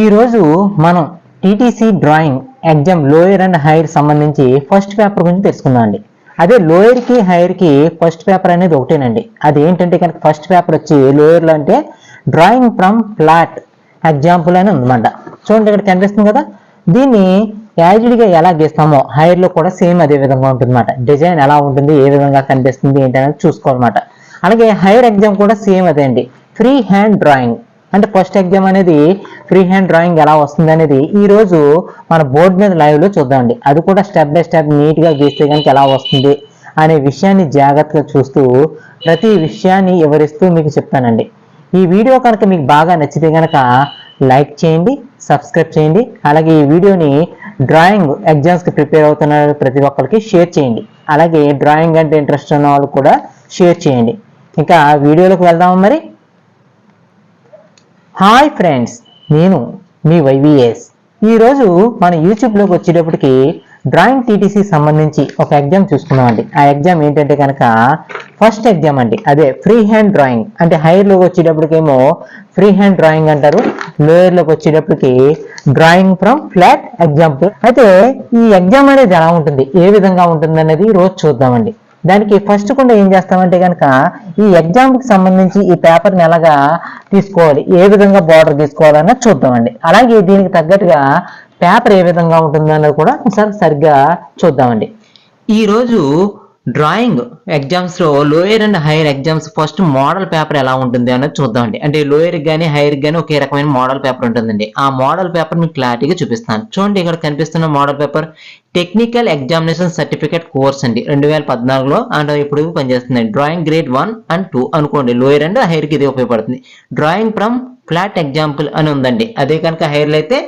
ఈరోజు మనం TTC drawing exam lower and higher సంబంధించి ఫస్ట్ పేపర్ గురించి తెలుసుకుందాం అండి. అదే లోయర్కి హైయర్కి ఫస్ట్ పేపర్ అనేది ఒకటేనండి. అది ఏంటంటే కనుక ఫస్ట్ పేపర్ వచ్చి లోయర్లో అంటే డ్రాయింగ్ ఫ్రమ్ ఫ్లాట్ ఎగ్జాంపుల్ అని ఉందన్నమాట. చూడండి ఇక్కడ కనిపిస్తుంది కదా? దీన్ని యాజిడ్గా ఎలా గీస్తామో హైర్లో కూడా సేమ్ అదే విధంగా ఉంటుందన్నమాట. డిజైన్ ఎలా ఉంటుంది ఏ విధంగా కనిపిస్తుంది ఏంటి అనేది చూసుకోవాలన్నమాట. అలాగే హైయర్ ఎగ్జామ్ కూడా సేమ్ అదే అండి. Free hand drawing. అంటే ఫస్ట్ ఎగ్జామ్ అనేది ఫ్రీ హ్యాండ్ డ్రాయింగ్ ఎలా వస్తుంది అనేది ఈ రోజు మన బోర్డు మీద లైవ్లో చూద్దామండి. అది కూడా స్టెప్ బై స్టెప్ నీట్గా గీస్తే కనుక ఎలా వస్తుంది అనే విషయాన్ని జాగ్రత్తగా చూస్తూ ప్రతి విషయాన్ని వివరిస్తూ మీకు చెప్తానండి. ఈ వీడియో కనుక మీకు బాగా నచ్చితే కనుక లైక్ చేయండి సబ్స్క్రైబ్ చేయండి అలాగే ఈ వీడియోని డ్రాయింగ్ ఎగ్జామ్స్కి ప్రిపేర్ అవుతున్న ప్రతి ఒక్కరికి షేర్ చేయండి. అలాగే డ్రాయింగ్ అంటే ఇంట్రెస్ట్ ఉన్న వాళ్ళు కూడా షేర్ చేయండి. ఇంకా వీడియోలోకి వెళ్దాం మరి? హాయ్ ఫ్రెండ్స్ నేను మీ వైవిఎస్ ఈరోజు మన యూట్యూబ్లోకి వచ్చేటప్పటికి డ్రాయింగ్ టీటీసీ సంబంధించి ఒక ఎగ్జామ్ చూసుకున్నామండి ఆ ఎగ్జామ్ ఏంటంటే కనుక ఫస్ట్ ఎగ్జామ్ అండి. అదే ఫ్రీ హ్యాండ్ డ్రాయింగ్ అంటే హైయర్లోకి వచ్చేటప్పటికేమో ఫ్రీ హ్యాండ్ డ్రాయింగ్ అంటారు లోయర్లోకి వచ్చేటప్పటికి డ్రాయింగ్ ఫ్రమ్ ఫ్లాట్ ఎగ్జాంపుల్ అయితే ఈ ఎగ్జామ్ అనేది ఎలా ఉంటుంది? ఏ విధంగా ఉంటుంది అనేది రోజు చూద్దామండి. దానికి ఫస్ట్ కూడా ఏం చేస్తామంటే కనుక ఈ ఎగ్జామ్కి సంబంధించి ఈ పేపర్ని ఎలాగా తీసుకోవాలి ఏ విధంగా బార్డర్ తీసుకోవాలన్నది చూద్దామండి. అలాగే దీనికి తగ్గట్టుగా పేపర్ ఏ విధంగా ఉంటుందన్నది కూడా ఒకసారి సరిగ్గా చూద్దామండి. ఈరోజు డ్రాయింగ్ ఎగ్జామ్స్లో lower and higher exams first model paper ఎలా ఉంటుంది అన్నది చూద్దామండి. అంటే లోయర్ కానీ హైయర్ కానీ ఒకే రకమైన మోడల్ పేపర్ ఉంటుందండి. ఆ మోడల్ పేపర్ మీకు క్లారిటీగా చూపిస్తాను. చూడండి ఇక్కడ కనిపిస్తున్న model paper technical examination certificate course అండి. రెండు వేల పద్నాలుగులో అండ్ ఇప్పుడు పనిచేస్తుంది drawing grade one and two అనుకోండి. లోయర్ అండ్ హైయర్కి ఇది ఉపయోగపడుతుంది. డ్రాయింగ్ ఫ్రమ్ ఫ్లాట్ ఎగ్జాంపుల్ అని ఉందండి. అదే కనుక హైయర్లో అయితే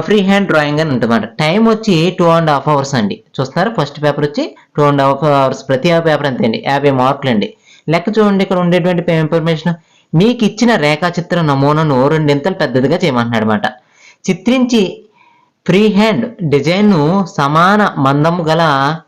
ఫ్రీ హ్యాండ్ డ్రాయింగ్ అని ఉంటుందన్నమాట. టైం వచ్చి టూ అండ్ హాఫ్ అవర్స్ అండి. చూస్తున్నారు? ఫస్ట్ పేపర్ వచ్చి టూ అండ్ హాఫ్ అవర్స్ ప్రతి పేపర్ అంతే అండి యాభై మార్కులు అండి. లెక్క చూడండి ఇక్కడ ఉండేటువంటి ఇన్ఫర్మేషన్ మీకు ఇచ్చిన రేఖాచిత్ర నమూనాను రెండింతలు పెద్దదిగా చేయమంటున్నాడు అనమాట చిత్రించి ఫ్రీ హ్యాండ్ డిజైన్ను సమాన మందం గల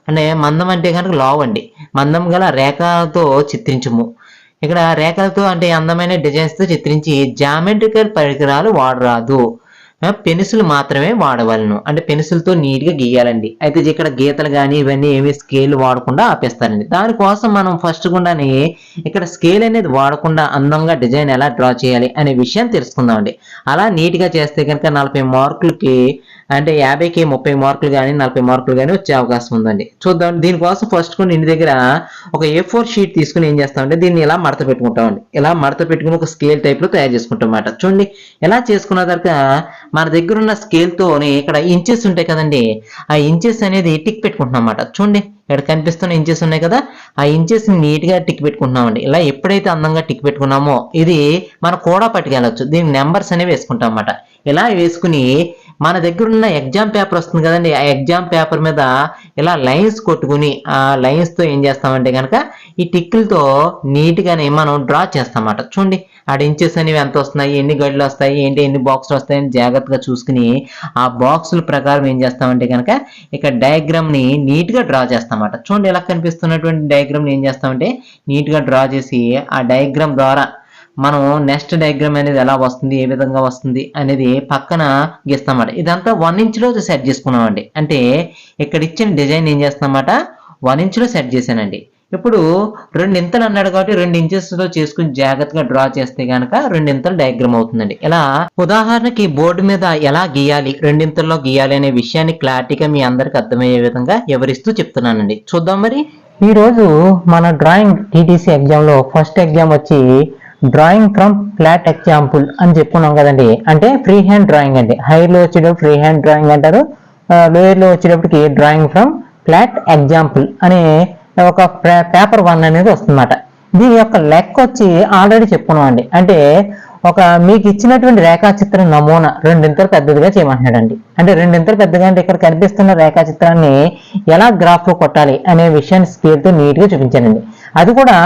అంటే మందం అంటే కనుక లావ్ అండి. మందం గల రేఖలతో చిత్రించము. ఇక్కడ రేఖలతో అంటే అందమైన డిజైన్స్తో చిత్రించి జామెట్రికల్ పరికరాలు వాడరాదు. పెన్సిల్ మాత్రమే వాడవలను. అంటే పెన్సిల్తో నీట్గా గీయాలండి. అయితే ఇక్కడ గీతలు కానీ ఇవన్నీ ఏమి స్కేల్ వాడకుండా ఆపేస్తారండి. దానికోసం మనం ఫస్ట్ గుండానే ఇక్కడ స్కేల్ అనేది వాడకుండా అందంగా డిజైన్ ఎలా డ్రా చేయాలి అనే విషయం తెలుసుకుందామండి. అలా నీట్గా చేస్తే కనుక నలభై మార్కులకి అంటే యాభైకి ముప్పై మార్కులు కానీ నలభై మార్కులు కానీ వచ్చే అవకాశం ఉందండి. చూద్దాం దీనికోసం ఫస్ట్ కొన్ని ఇంటి దగ్గర ఒక ఏ ఫోర్ షీట్ తీసుకుని ఏం చేస్తామంటే దీన్ని ఇలా మడత పెట్టుకుంటామండి. ఇలా మడత పెట్టుకుని ఒక స్కేల్ టైప్లో తయారు చేసుకుంటాం అన్నమాట చూడండి ఎలా చేసుకున్న తర్వాత మన దగ్గర ఉన్న స్కేల్తోనే ఇక్కడ ఇంచెస్ ఉంటాయి కదండి ఆ ఇంచెస్ అనేది టిక్ పెట్టుకుంటున్నాం అన్నమాట చూడండి ఇక్కడ కనిపిస్తున్న ఇంచెస్ ఉన్నాయి కదా ఆ ఇంచెస్ నీట్గా టిక్ పెట్టుకుంటున్నామండి. ఇలా ఎప్పుడైతే అందంగా టిక్ పెట్టుకున్నామో ఇది మనం కూడా పట్టుకెళ్ళచ్చు. దీని నెంబర్స్ అనేవి వేసుకుంటాం అన్నమాట ఇలా వేసుకుని మన దగ్గర ఉన్న ఎగ్జామ్ పేపర్ వస్తుంది కదండి. ఆ ఎగ్జామ్ పేపర్ మీద ఇలా లైన్స్ కొట్టుకుని ఆ లైన్స్తో ఏం చేస్తామంటే కనుక ఈ టిక్కులతో నీట్ గానే మనం డ్రా చేస్తామన్నమాట. చూడండి ఆడ ఇంచెస్ అనేవి ఎంత వస్తున్నాయి ఎన్ని గడులు వస్తాయి ఏంటి ఎన్ని బాక్సులు వస్తాయని జాగ్రత్తగా చూసుకుని ఆ బాక్సుల ప్రకారం ఏం చేస్తామంటే కనుక ఇక్కడ డయాగ్రామ్ని నీట్గా డ్రా చేస్తామన్నమాట. చూడండి ఎలా కనిపిస్తున్నటువంటి డయాగ్రామ్ని ఏం చేస్తామంటే నీట్గా డ్రా చేసి ఆ డయాగ్రామ్ ద్వారా మనం నెక్స్ట్ డయాగ్రామ్ అనేది ఎలా వస్తుంది ఏ విధంగా వస్తుంది అనేది పక్కన గీస్తామన్నమాట. ఇదంతా వన్ ఇంచ్లో సెట్ చేసుకున్నామండి. అంటే ఇక్కడ ఇచ్చిన డిజైన్ ఏం చేస్తామాట వన్ ఇంచ్లో సెట్ చేశానండి. ఇప్పుడు రెండు ఇంతలు అన్నాడు కాబట్టి రెండు ఇంచెస్లో చేసుకుని జాగ్రత్తగా డ్రా చేస్తే గనక రెండింతలు డయాగ్రామ్ అవుతుందండి. ఇలా ఉదాహరణకి బోర్డు మీద ఎలా గీయాలి రెండింతల్లో గీయాలి అనే విషయాన్ని క్లారిటీగా మీ అందరికి అర్థమయ్యే విధంగా వివరిస్తూ చెప్తున్నానండి. చూద్దాం మరి. ఈరోజు మన డ్రాయింగ్ టీటీసీ ఎగ్జామ్లో ఫస్ట్ ఎగ్జామ్ వచ్చి డ్రాయింగ్ ఫ్రమ్ ఫ్లాట్ ఎగ్జాంపుల్ అని చెప్పుకున్నాం కదండి. అంటే ఫ్రీ హ్యాండ్ డ్రాయింగ్ అండి హైర్లో వచ్చేటప్పుడు ఫ్రీ హ్యాండ్ డ్రాయింగ్ అంటారు లోయర్లో వచ్చేటప్పటికి డ్రాయింగ్ ఫ్రమ్ ఫ్లాట్ ఎగ్జాంపుల్ అనే ఒక పేపర్ వన్ అనేది వస్తుందన్నమాట. దీని యొక్క లెక్క వచ్చి ఆల్రెడీ చెప్పుకున్నాం అండి. అంటే ఒక మీకు ఇచ్చినటువంటి రేఖాచిత్ర నమూనా రెండింతలు పెద్దదిగా చేయమంటున్నాడండి. అంటే రెండింతలు పెద్దగా అంటే ఇక్కడ కనిపిస్తున్న రేఖాచిత్రాన్ని ఎలా గ్రాఫ్లో కొట్టాలి అనే విషయాన్ని స్కేల్తో నీట్గా చూపించానండి. అది కూడా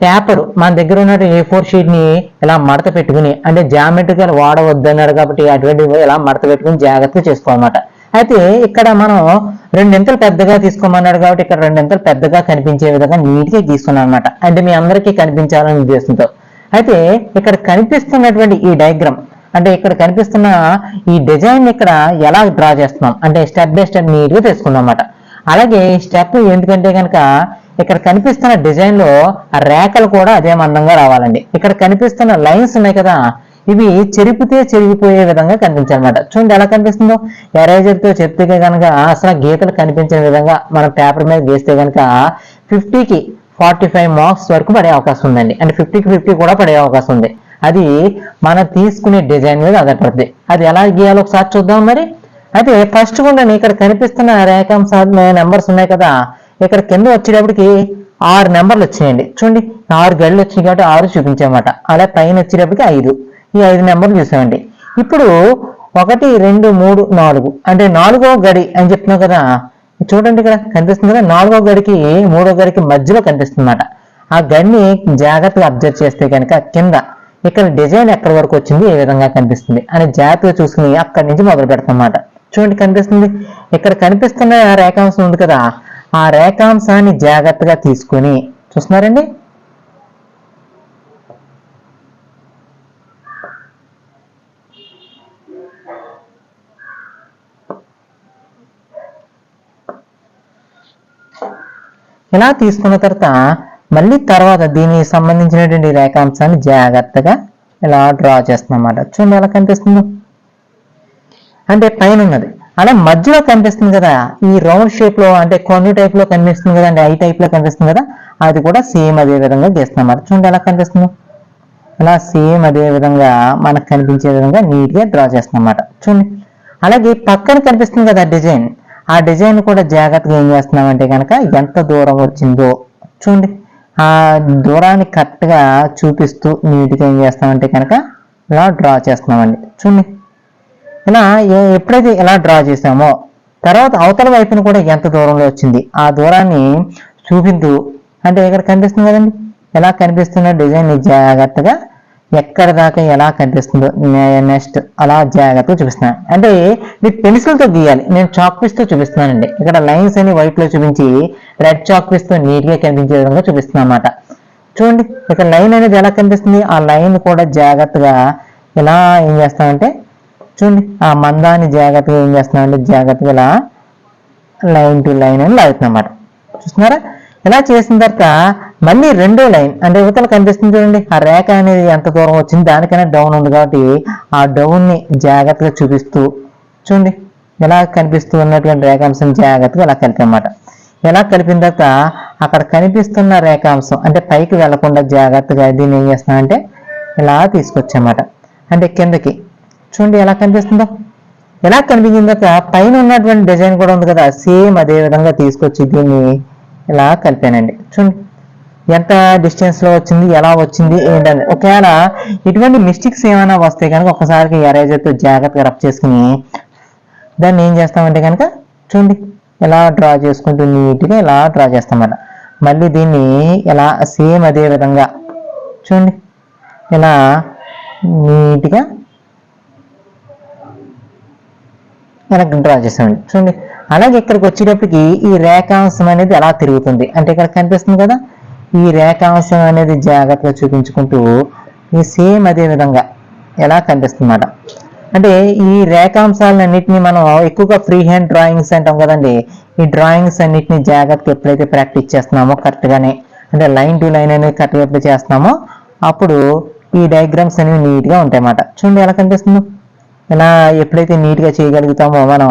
పేపర్ మన దగ్గర ఉన్న ఏ ఫోర్ షీట్ని ఇలా మడత పెట్టుకుని అంటే జామెట్రికల్ వాడవద్దు అన్నారు కాబట్టి అటువంటి ఇలా మడత పెట్టుకుని జాగ్రత్తగా చేసుకోవాలన్నమాట. అయితే ఇక్కడ మనం రెండింతలు పెద్దగా తీసుకోమన్నాడు కాబట్టి ఇక్కడ రెండింతలు పెద్దగా కనిపించే విధంగా నీట్గా అనమాట అంటే మీ అందరికీ కనిపించాలని ఉద్దేశంతో. అయితే ఇక్కడ కనిపిస్తున్నటువంటి ఈ డయాగ్రామ్ అంటే ఇక్కడ కనిపిస్తున్న ఈ డిజైన్ ఇక్కడ ఎలా డ్రా చేస్తున్నాం? అంటే స్టెప్ బై స్టెప్ నీట్గా తీసుకున్నాం అనమాట అలాగే ఈ స్టెప్ ఎందుకంటే కనుక ఇక్కడ కనిపిస్తున్న డిజైన్లో ఆ రేఖలు కూడా అదే మందంగా రావాలండి. ఇక్కడ కనిపిస్తున్న లైన్స్ ఉన్నాయి కదా ఇవి చెరిపితే చెరిగిపోయే విధంగా కనిపించాలన్నమాట చూడండి ఎలా కనిపిస్తుందో. ఎరేజర్తో చెప్తే కనుక అసలు గీతలు కనిపించే విధంగా మనం పేపర్ మీద గీస్తే కనుక ఫిఫ్టీకి ఫార్టీ ఫైవ్ మార్క్స్ వరకు పడే అవకాశం ఉందండి. అంటే ఫిఫ్టీకి ఫిఫ్టీ కూడా పడే అవకాశం ఉంది. అది మనం తీసుకునే డిజైన్ మీద ఆధారపడుతుంది. అది ఎలా గీయాలో ఒకసారి చూద్దాం మరి. అయితే ఫస్ట్ కూడా ఇక్కడ కనిపిస్తున్న రేఖాంశాలు నెంబర్స్ ఉన్నాయి కదా ఇక్కడ కింద వచ్చేటప్పటికి ఆరు నెంబర్లు వచ్చినాయండి చూడండి ఆరు గళ్ళు వచ్చినాయి కాబట్టి ఆరు చూపించామన్నమాట. అలా పైన వచ్చేటప్పటికి ఐదు. ఈ ఐదు నెంబర్లు చూసామండి. ఇప్పుడు ఒకటి రెండు మూడు నాలుగు. అంటే నాలుగో గడి అని చెప్తున్నావు కదా చూడండి ఇక్కడ కనిపిస్తుంది కదా నాలుగో గడికి మూడో గడికి మధ్యలో కనిపిస్తుంది అన్నమాట ఆ గడిని జాగ్రత్తగా అబ్జర్వ్ చేస్తే కనుక కింద ఇక్కడ డిజైన్ ఎక్కడి వరకు వచ్చింది ఏ విధంగా కనిపిస్తుంది అని జాగ్రత్తగా చూసుకుని అక్కడి నుంచి మొదలు పెడతాం అన్నమాట చూడండి కనిపిస్తుంది. ఇక్కడ కనిపిస్తున్న రేఖాంశం ఉంది కదా ఆ రేఖాంశాన్ని జాగ్రత్తగా తీసుకుని చూస్తున్నారండి. ఇలా తీసుకున్న తర్వాత మళ్ళీ తర్వాత దీనికి సంబంధించినటువంటి రేఖాంశాన్ని జాగ్రత్తగా ఇలా డ్రా చేస్తున్నాం అన్నమాట. చూడండి ఎలా కనిపిస్తుందో. అంటే పైన ఉన్నది. అలా మధ్యలో కనిపిస్తుంది కదా ఈ రౌండ్ షేప్లో అంటే కొన్ని టైప్లో కనిపిస్తుంది కదా అంటే ఐ టైప్లో కనిపిస్తుంది కదా అది కూడా సేమ్ అదే విధంగా గీస్తున్నాం అన్నమాట చూడండి ఎలా కనిపిస్తుందో. అలా సేమ్ అదే విధంగా మనకు కనిపించే విధంగా నీట్గా డ్రా చేస్తున్నాం అన్నమాట చూడండి. అలాగే పక్కన కనిపిస్తుంది కదా డిజైన్. ఆ డిజైన్ కూడా జాగ్రత్తగా ఏం చేస్తున్నామంటే కనుక ఎంత దూరం వచ్చిందో చూడండి. ఆ దూరాన్ని కరెక్ట్గా చూపిస్తూ నీట్గా ఏం చేస్తామంటే కనుక ఇలా డ్రా చేస్తున్నామండి. చూడండి. ఇలా ఎప్పుడైతే ఇలా డ్రా చేసామో తర్వాత అవతల వైపున కూడా ఎంత దూరంలో వచ్చింది ఆ దూరాన్ని చూపిద్దు అంటే ఇక్కడ కనిపిస్తుంది కదండి? ఎలా కనిపిస్తున్న డిజైన్ జాగ్రత్తగా ఎక్కడ దాకా ఎలా కనిపిస్తుందో నెక్స్ట్ అలా జాగ్రత్తగా చూపిస్తున్నాను అంటే విత్ పెన్సిల్తో గీయాలి. నేను చాక్ పీస్ చూపిస్తున్నానండి. ఇక్కడ లైన్స్ అని వైట్లో చూపించి రెడ్ చాక్ పీస్ నీట్గా కనిపించే విధంగా చూపిస్తున్నాను అన్నమాట. చూడండి ఇక్కడ లైన్ అనేది ఎలా కనిపిస్తుంది? ఆ లైన్ కూడా జాగ్రత్తగా ఎలా ఏం చేస్తామంటే చూడండి ఆ మందాన్ని జాగ్రత్తగా ఏం చేస్తున్నామంటే జాగ్రత్తగా ఇలా లైన్ టు లైన్ అని లాగుతున్నాం అన్నమాట చూస్తున్నారా? ఇలా చేసిన తర్వాత మళ్ళీ రెండో లైన్ అంటే యువతలు కనిపిస్తుంది చూడండి ఆ రేఖ అనేది ఎంత దూరం వచ్చింది దానికైనా డౌన్ ఉంది కాబట్టి ఆ డౌన్ని జాగ్రత్తగా చూపిస్తూ చూడండి ఎలా కనిపిస్తూ ఉన్నటువంటి రేఖాంశం జాగ్రత్తగా ఇలా కలిపామన్నమాట ఎలా కలిపిన తర్వాత అక్కడ కనిపిస్తున్న రేఖాంశం అంటే పైకి వెళ్ళకుండా జాగ్రత్తగా దీన్ని ఏం చేస్తున్నామంటే ఇలా తీసుకొచ్చామాట అంటే కిందకి చూడండి ఎలా కనిపిస్తుందో. ఎలా కనిపించిందో పైన ఉన్నటువంటి డిజైన్ కూడా ఉంది కదా. సేమ్ అదే విధంగా తీసుకొచ్చి దీన్ని ఇలా కలిపానండి. చూడండి. ఎంత డిస్టెన్స్లో వచ్చింది ఎలా వచ్చింది ఏంటని ఒకవేళ ఇటువంటి మిస్టేక్స్ ఏమైనా వస్తే కనుక ఒకసారికి ఎరేజర్తో జాగ్రత్తగా రబ్ చేసుకుని దాన్ని ఏం చేస్తామంటే కనుక చూడండి. ఎలా డ్రా చేసుకుంటూ నీట్గా ఇలా డ్రా చేస్తామన్నమాట. మళ్ళీ దీన్ని ఎలా సేమ్ అదే విధంగా చూడండి. ఇలా నీట్గా మనకు డ్రా చేసామండి చూడండి అలాగే ఇక్కడికి వచ్చేటప్పటికి ఈ రేఖాంశం అనేది ఎలా తిరుగుతుంది. అంటే ఇక్కడ కనిపిస్తుంది కదా ఈ రేఖాంశం అనేది జాగ్రత్తగా చూపించుకుంటూ ఈ సేమ్ అదే విధంగా ఎలా కనిపిస్తుంది అన్నమాట అంటే ఈ రేఖాంశాలన్నింటినీ మనం ఎక్కువగా ఫ్రీ హ్యాండ్ డ్రాయింగ్స్ అంటాం కదండి. ఈ డ్రాయింగ్స్ అన్నింటినీ జాగ్రత్తగా ఎప్పుడైతే ప్రాక్టీస్ చేస్తున్నామో కరెక్ట్గానే అంటే లైన్ టు లైన్ అనేది కరెక్ట్గా ఎప్పుడు చేస్తున్నామో అప్పుడు ఈ డయాగ్రామ్స్ అనేవి నీట్గా ఉంటాయి అన్నమాట చూడండి ఎలా కనిపిస్తుందో? ఇలా ఎప్పుడైతే నీట్గా చేయగలుగుతామో మనం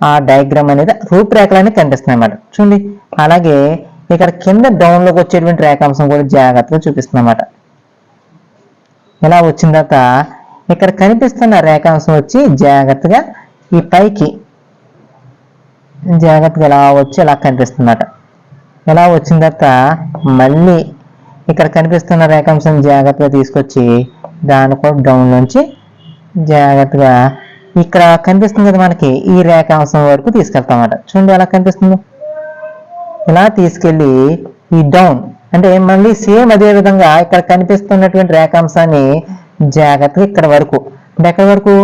ఆ డయాగ్రామ్ అనేది రూపురేఖలు అనేది కనిపిస్తున్నాయి అన్నమాట. చూడండి. అలాగే ఇక్కడ కింద డౌన్లోకి వచ్చేటువంటి రేఖాంశం కూడా జాగ్రత్తగా చూపిస్తుంది అనమాట ఇలా వచ్చిన తర్వాత ఇక్కడ కనిపిస్తున్న రేఖాంశం వచ్చి జాగ్రత్తగా ఈ పైకి జాగ్రత్తగా ఇలా వచ్చి ఇలా కనిపిస్తుందన్నమాట ఇలా వచ్చిన తర్వాత మళ్ళీ ఇక్కడ కనిపిస్తున్న రేఖాంశం జాగ్రత్తగా తీసుకొచ్చి దాన్ని కూడా డౌన్ నుంచి జాగ్రత్తగా ఇక్కడ కనిపిస్తుంది కదా మనకి ఈ రేఖాంశం వరకు తీసుకెళ్తామన్నమాట. చూడండి ఎలా కనిపిస్తుందో. ఇలా తీసుకెళ్ళి ఈ డౌన్ అంటే మళ్ళీ సేమ్ అదే విధంగా ఇక్కడ కనిపిస్తున్నటువంటి రేఖాంశాన్ని జాగ్రత్తగా ఇక్కడ వరకు అంటే ఎక్కడ వరకు?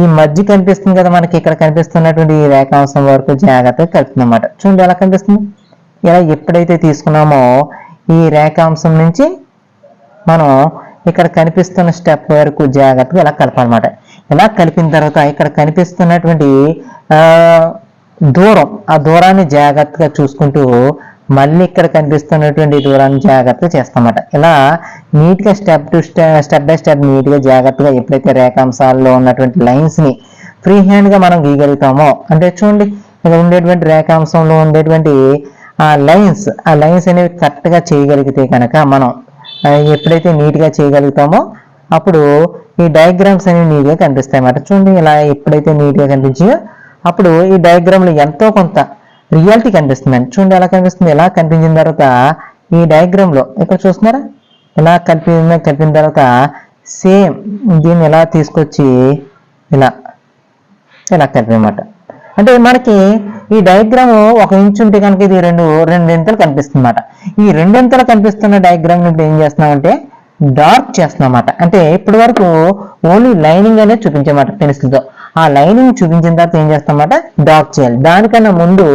ఈ మధ్య కనిపిస్తుంది కదా మనకి ఇక్కడ కనిపిస్తున్నటువంటి ఈ రేఖాంశం వరకు జాగ్రత్తగా కలుపుతుంది అనమాట చూడండి ఎలా కనిపిస్తుంది. ఇలా ఎప్పుడైతే తీసుకున్నామో ఈ రేఖాంశం నుంచి మనం ఇక్కడ కనిపిస్తున్న స్టెప్ వరకు జాగ్రత్తగా ఇలా కలపాలన్నమాట. ఇలా కలిపిన తర్వాత ఇక్కడ కనిపిస్తున్నటువంటి దూరం ఆ దూరాన్ని జాగ్రత్తగా చూసుకుంటూ మళ్ళీ ఇక్కడ కనిపిస్తున్నటువంటి దూరాన్ని జాగ్రత్తగా చేస్తామన్నమాట. ఇలా నీట్గా step to step step by step నీట్గా జాగ్రత్తగా ఎప్పుడైతే రేఖాంశాల్లో ఉన్నటువంటి లైన్స్ని ఫ్రీ హ్యాండ్గా మనం గీయగలుగుతామో అంటే చూడండి ఇక్కడ ఉండేటువంటి రేఖాంశంలో ఉండేటువంటి ఆ లైన్స్ ఆ లైన్స్ అనేవి కరెక్ట్గా చేయగలిగితే కనుక మనం ఎప్పుడైతే నీట్గా చేయగలుగుతామో అప్పుడు ఈ డయాగ్రామ్స్ అనేవి నీట్గా కనిపిస్తాయి అన్నమాట. చూడండి ఇలా ఎప్పుడైతే నీట్గా కనిపించాయో అప్పుడు ఈ డయాగ్రామ్లో ఎంతో కొంత రియాలిటీ కనిపిస్తుందండి చూడండి ఎలా కనిపిస్తుంది. ఎలా కనిపించిన తర్వాత ఈ డయాగ్రామ్లో ఇక్కడ చూస్తున్నారా? ఇలా కనిపించిందో కలిపిన తర్వాత సేమ్ దీన్ని ఎలా తీసుకొచ్చి ఇలా ఇలా కలిపమాట అంటే మనకి ఈ డయాగ్రామ్ ఒక ఇంచు ఉంటే కనుక ఇది రెండు రెండింతలు కనిపిస్తుంది అనమాట ఈ రెండింతలు కనిపిస్తున్న డయాగ్రామ్ నుండి ఏం చేస్తున్నామంటే డార్క్ చేస్తున్నామాట అంటే ఇప్పటి వరకు ఓన్లీ లైనింగ్ అనేది చూపించమాట పెన్సిల్తో ఆ లైనింగ్ చూపించిన తర్వాత ఏం చేస్తామన్నమాట? డార్క్ చేయాలి. దానికన్నా ముందు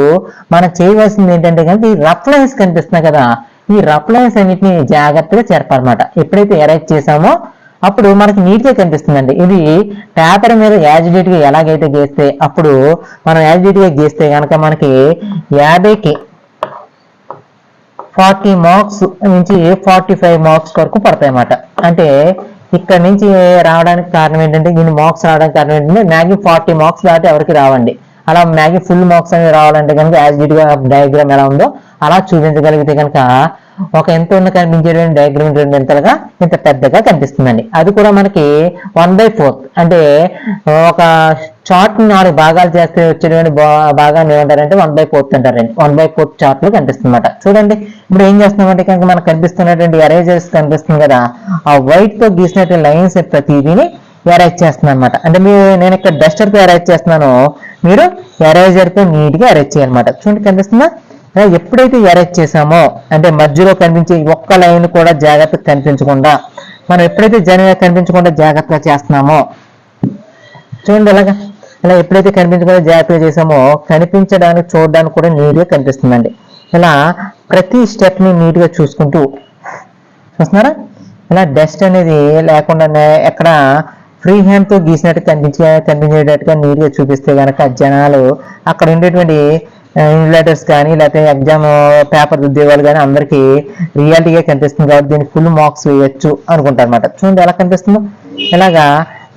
మనం చేయవలసింది ఏంటంటే కనుక ఈ రఫ్ లైన్స్ కనిపిస్తున్నాయి కదా. ఈ రఫ్ లైన్స్ అన్నిటిని జాగ్రత్తగా చేర్పాలన్నమాట. ఎప్పుడైతే ఎరైజ్ చేసామో అప్పుడు మనకి నీట్గా కనిపిస్తుందండి. ఇది పేపర్ మీద యాజిడేట్గా ఎలాగైతే గీస్తే అప్పుడు మనం యాజిడేట్గా గీస్తే కనుక మనకి యాభైకి ఫార్టీ మార్క్స్ నుంచి ఫార్టీ ఫైవ్ మార్క్స్ వరకు పడతాయి అన్నమాట అంటే ఇక్కడ నుంచి రావడానికి కారణం ఏంటంటే దీని మార్క్స్ రావడానికి కారణం ఏంటంటే మ్యాగీ ఫార్టీ మార్క్స్ దాటి ఎవరికి రావండి. అలా మ్యాగీ ఫుల్ మార్క్స్ అనేవి రావాలంటే కనుక యాజ్గా డయాగ్రామ్ ఎలా ఉందో అలా చూపించగలిగితే కనుక ఒక ఎంత ఉన్న కనిపించేటువంటి డయాగ్రమ్ రెండు ఎంతలుగా ఇంత పెద్దగా కనిపిస్తుందండి. అది కూడా మనకి వన్ బై ఫోర్త్ అంటే ఒక చార్ట్ నాలుగు భాగాలు చేస్తే వచ్చేటువంటి భాగాన్ని ఏమంటారంటే వన్ బై ఫోర్త్ అంటారండి. వన్ బై ఫోర్త్ చార్ట్లో కనిపిస్తుందన్నమాట. చూడండి ఇప్పుడు ఏం చేస్తున్నామంటే కనుక మనకు కనిపిస్తున్నటువంటి ఎరేజర్స్ కనిపిస్తుంది కదా ఆ వైట్తో గీసినటువంటి లైన్స్ ప్రతిదీని ఎరేజ్ చేస్తున్నాను అనమాట అంటే మీరు నేను ఇక్కడ డస్టర్తో ఎరేజ్ చేస్తున్నాను. మీరు ఎరేజర్తో నీట్గా ఎరేజ్ చేయాలన్నమాట. చూడండి కనిపిస్తుందా? ఎప్పుడైతే ఎరేజ్ చేసామో అంటే మధ్యలో కనిపించే ఒక్క లైన్ కూడా జాగ్రత్తగా కనిపించకుండా మనం ఎప్పుడైతే జనగా కనిపించకుండా జాగ్రత్తగా చేస్తున్నామో చూడండి అలాగా ఇలా ఎప్పుడైతే కనిపించకుండా జాగ్రత్తగా చేసామో కనిపించడానికి చూడడానికి కూడా నీట్గా కనిపిస్తుందండి. ఇలా ప్రతి స్టెప్ని నీట్గా చూసుకుంటూ చూస్తున్నారా? ఇలా డస్ట్ అనేది లేకుండా ఎక్కడ ఫ్రీ హ్యాండ్తో గీసినట్టు కనిపించే కనిపించేటట్టుగా నీట్గా చూపిస్తే కనుక జనాలు అక్కడ ఉండేటువంటి లెటర్స్ కానీ లేకపోతే ఎగ్జామ్ పేపర్ ఉద్యోగాలు కానీ అందరికీ రియాలిటీగా కనిపిస్తుంది కాబట్టి దీనికి ఫుల్ మార్క్స్ వేయొచ్చు అనుకుంటారు అనమాట చూడండి ఎలా కనిపిస్తుందో. ఇలాగా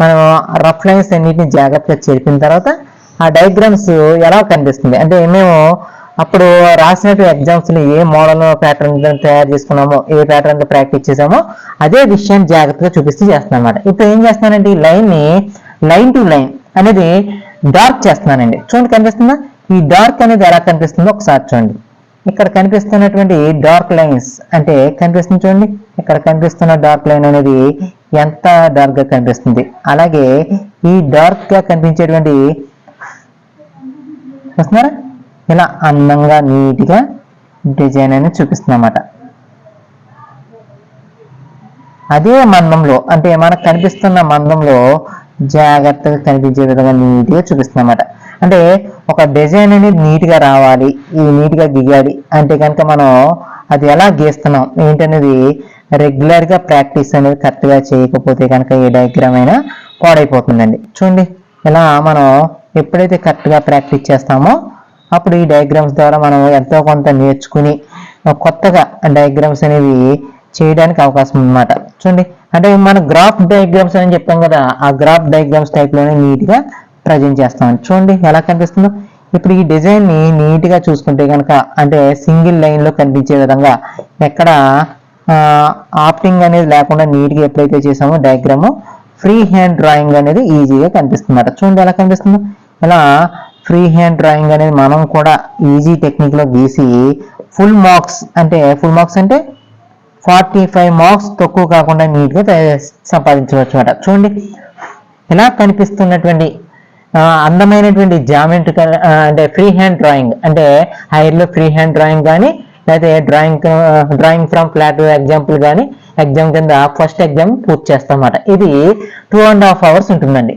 మనం రఫ్ లైన్స్ అన్నిటిని జాగ్రత్తగా చేరిపిన తర్వాత ఆ డయాగ్రామ్స్ ఎలా కనిపిస్తుంది? అంటే మేము అప్పుడు రాసినట్టు ఎగ్జామ్స్ ఏ మోడల్ ప్యాటర్న్ తయారు చేసుకున్నామో ఏ ప్యాటర్న్ ప్రాక్టీస్ చేసామో అదే విషయాన్ని జాగ్రత్తగా చూపిస్తూ చేస్తున్నాను అనమాట ఇప్పుడు ఏం చేస్తున్నానంటే ఈ లైన్ని లైన్ టు లైన్ అనేది డార్క్ చేస్తున్నానండి. చూడండి కనిపిస్తుందా? ఈ డార్క్ అనేది ఎలా కనిపిస్తుందో ఒకసారి చూడండి. ఇక్కడ కనిపిస్తున్నటువంటి డార్క్ లైన్స్ అంటే కనిపిస్తుంది చూడండి? ఇక్కడ కనిపిస్తున్న డార్క్ లైన్ అనేది ఎంత డార్క్గా కనిపిస్తుంది? అలాగే ఈ డార్క్గా కనిపించేటువంటి చూస్తున్నారా? ఇలా అందంగా నీట్గా డిజైన్ అనేది చూపిస్తుందన్నమాట. అదే మందంలో అంటే మనకు కనిపిస్తున్న మందంలో జాగ్రత్తగా కనిపించే విధంగా నీట్గా గా చూపిస్తుందన్నమాట. అంటే ఒక డిజైన్ అనేది నీట్గా రావాలి ఈ నీట్గా దిగాలి అంటే కనుక మనం అది ఎలా గీస్తున్నాం? ఏంటనేది రెగ్యులర్గా ప్రాక్టీస్ అనేది కరెక్ట్గా చేయకపోతే కనుక ఏ డయాగ్రామ్ అయినా పాడైపోతుందండి. చూడండి ఇలా మనం ఎప్పుడైతే కరెక్ట్గా ప్రాక్టీస్ చేస్తామో అప్పుడు ఈ డయాగ్రామ్స్ ద్వారా మనం ఎంతో కొంత నేర్చుకుని కొత్తగా డయాగ్రామ్స్ అనేవి చేయడానికి అవకాశం అనమాట చూడండి అంటే మన గ్రాఫ్ డయాగ్రామ్స్ అని చెప్పాం కదా ఆ గ్రాఫ్ డయాగ్రామ్స్ టైప్లోనే నీట్గా ప్రజెంట్ చేస్తాం చూడండి ఎలా కనిపిస్తుందో. ఇప్పుడు ఈ డిజైన్ని నీట్గా చూసుకుంటే కనుక అంటే సింగిల్ లైన్లో కనిపించే విధంగా ఎక్కడ ఆప్టింగ్ అనేది లేకుండా నీట్గా ఎప్పుడైతే చేసామో డయాగ్రామ్ ఫ్రీ హ్యాండ్ డ్రాయింగ్ అనేది ఈజీగా కనిపిస్తుంది అన్నమాట చూడండి ఎలా కనిపిస్తుందో. ఇలా ఫ్రీ హ్యాండ్ డ్రాయింగ్ అనేది మనం కూడా ఈజీ టెక్నిక్లో గీసి ఫుల్ మార్క్స్ అంటే ఫుల్ మార్క్స్ అంటే ఫార్టీ ఫైవ్ మార్క్స్ తక్కువ కాకుండా నీట్గా సంపాదించవచ్చు అన్నమాట. చూడండి. ఇలా కనిపిస్తున్నటువంటి అందమైనటువంటి జామెట్రికల్ అంటే ఫ్రీ హ్యాండ్ డ్రాయింగ్ అంటే హైర్లో ఫ్రీ హ్యాండ్ డ్రాయింగ్ కానీ లేకపోతే drawing drawing from flat example కానీ ఎగ్జామ్ కింద ఫస్ట్ ఎగ్జామ్ పూర్తి చేస్తామన్నమాట. ఇది టూ అండ్ హాఫ్ అవర్స్ ఉంటుందండి.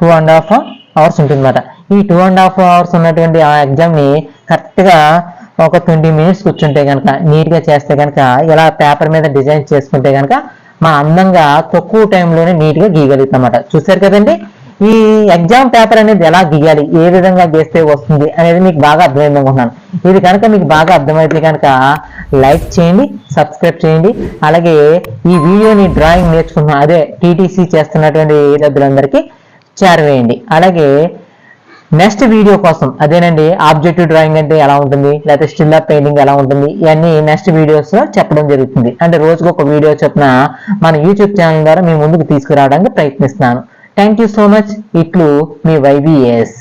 టూ అండ్ హాఫ్ అవర్స్ ఉంటుందన్నమాట. ఈ టూ అండ్ హాఫ్ అవర్స్ ఉన్నటువంటి ఆ ఎగ్జామ్ని కరెక్ట్గా ఒక ట్వంటీ మినిట్స్ కూర్చుంటే కనుక నీట్గా చేస్తే కనుక ఇలా పేపర్ మీద డిజైన్ చేసుకుంటే కనుక మా అందంగా తక్కువ టైంలోనే నీట్గా గీయగలుగుతాం అన్నమాట చూసారు కదండి? ఈ ఎగ్జామ్ పేపర్ అనేది ఎలా గీయాలి? ఏ విధంగా గీస్తే వస్తుంది అనేది మీకు బాగా అర్థమైంది అనుకుంటున్నాను ఇది కనుక మీకు బాగా అర్థమైతే కనుక లైక్ చేయండి సబ్స్క్రైబ్ చేయండి. అలాగే ఈ వీడియోని డ్రాయింగ్ నేర్చుకున్న అదే టీటీసీ చేస్తున్నటువంటి సభ్యులందరికీ చేరవేయండి. అలాగే నెక్స్ట్ వీడియో కోసం అదేనండి ఆబ్జెక్టివ్ డ్రాయింగ్ అంటే ఎలా ఉంటుంది? లేకపోతే స్టిల్ అప్ పెయింటింగ్ ఎలా ఉంటుంది? ఇవన్నీ నెక్స్ట్ వీడియోస్లో చెప్పడం జరుగుతుంది. అంటే రోజుకు ఒక వీడియో చొప్పున మన యూట్యూబ్ ఛానల్ ద్వారా మీ ముందుకు తీసుకురావడానికి ప్రయత్నిస్తున్నాను. థ్యాంక్ యూ సో మచ్ ఇట్లు మీ వైబిఎస్